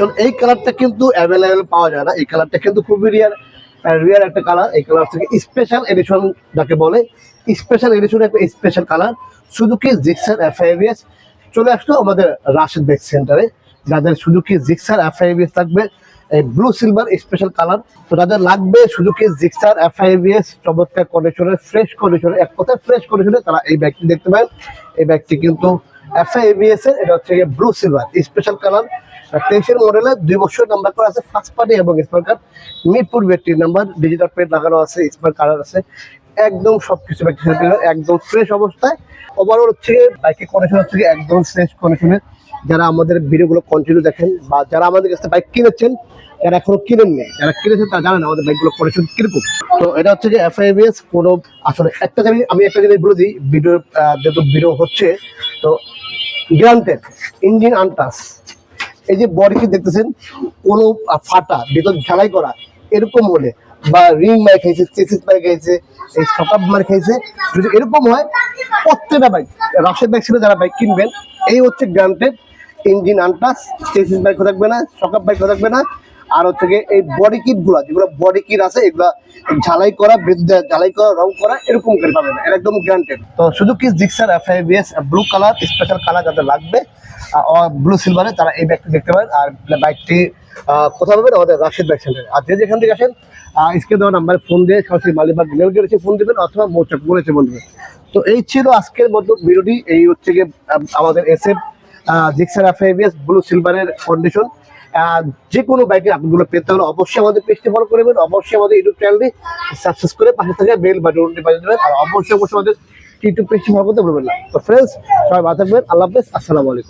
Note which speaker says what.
Speaker 1: আসলে এই কালারটা কিন্তু অ্যাভেলেবেল পাওয়া যায় না। এই কালারটা কিন্তু খুবই রিয়ার রিয়ার একটা কালার। এই কালার থেকে স্পেশাল এডিশন যাকে বলে। স্পেশাল এডিশন একটা special colour. Suzuki Gixxer FIBS চলে আসলো আমাদের রাশেদ বেক সেন্টারে যাদের সুজুকি জিক্সার এফআইবিএস থাকবে, এই ব্লু সিলভার স্পেশাল কালার। তো যাদের লাগবে সুজুকি জিক্সার এফআইবিএস চমৎকার কন্ডিশনের ফ্রেশ কন্ডিশনে এক কথায় ফ্রেশ কন্ডিশনে তারা এই ব্যাগটি দেখতে পায়। এই ব্যাগটি কিন্তু এফআইবিএস এর, এটা হচ্ছে ব্লু সিলভার স্পেশাল কালার তেইশের মডেলের দুই বছর নাম্বার করা আছে ফার্স্ট পার্টি এবং স্মার্ট কার্ড মিরপুর ব্যাগটির নাম্বার ডিজিটাল প্লেট লাগানো আছে স্মার্ট কালার আছে। একদম সবকিছু একদম ফ্রেশ অবস্থায়। ওভারঅল হচ্ছে বাইকের কন্ডিশন হচ্ছে একদম ফ্রেশ কন্ডিশনের যারা আমাদের ভিডিওগুলো কন্টিনিউ দেখেন বা যারা আমাদের কাছে বাইক কিনেছেন, যারা এখনও কিনেননি যারা কিনেছেন তারা জানেন আমাদের বাইকগুলো কন্ডিশন কীরকম। তো এটা হচ্ছে যে এফআইবিএস কোনো, আসলে একটা জিনিস আমি একটা জিনিস বলে দিই ভিডিও যেহেতু ভিডিও হচ্ছে, তো গ্রান্টেড ইঞ্জিন আনটাস এই যে বডিকে দেখতেছেন, কোনো ফাটা, ভেতর ঝালাই করা, এরকম হলে, বা রিং মার খাইছে চেসিস মার খাইছে এই শতাব মার খাইছে যদি এরকম হয়, প্রত্যেকটা বাইক রাশের বাইক ছিল যারা বাইক কিনবেন, এই হচ্ছে গ্রান্টেড ইঞ্জিন আনটাস চেসিস বাইক থাকবে না সকাপ বাইক থাকবে না আর হচ্ছে এই বডি কিটগুলা, যেগুলো বডি কিট আছে, এগুলা ঝালাই করা ঝালাই করা, রং করা, এরকম করে পাবেন। এটা একদম গ্রান্টেড তো শুধু কি Gixxer F FIBS blue colour special colour যাদের লাগবে ব্লু সিলভারে তারা এই ব্যাগটি দেখতে পারেন। আর বাইকটি কোথাও পাবেন? আমাদের রাশিদ বাইক সেন্টারে আর যে যেখান থেকে আসেন স্ক্রিন দেওয়া নাম্বারে ফোন দিয়ে সরাসরি মালিবাগ মেল গেছে ফোন দিবেন, অথবা মৌচাক বলেছে ফোন তো এই ছিল আজকের মতো ভিডিওটি। এই হচ্ছে গিয়ে আমাদের এসএফ জিক্সার এফআইবিএস ব্লু সিলভারের কন্ডিশন যে কোনো বাইকের আপনি পেতে হলে অবশ্যই আমাদের পেজটি ফলো করবেন অবশ্যই আমাদের ইউটিউব চ্যানেলটি সাবস্ক্রাইব করে পাশে থাকে বেল বা নোটিফিকেশন বাজিয়ে দেবেন। আর অবশ্যই অবশ্যই আমাদের ইউটিউব পেজটি ফলো করতে ভুলবেন না। তো ফ্রেন্ডস সবাই ভালো থাকবেন। আল্লাহ হাফেজ। আসসালামু আলাইকুম।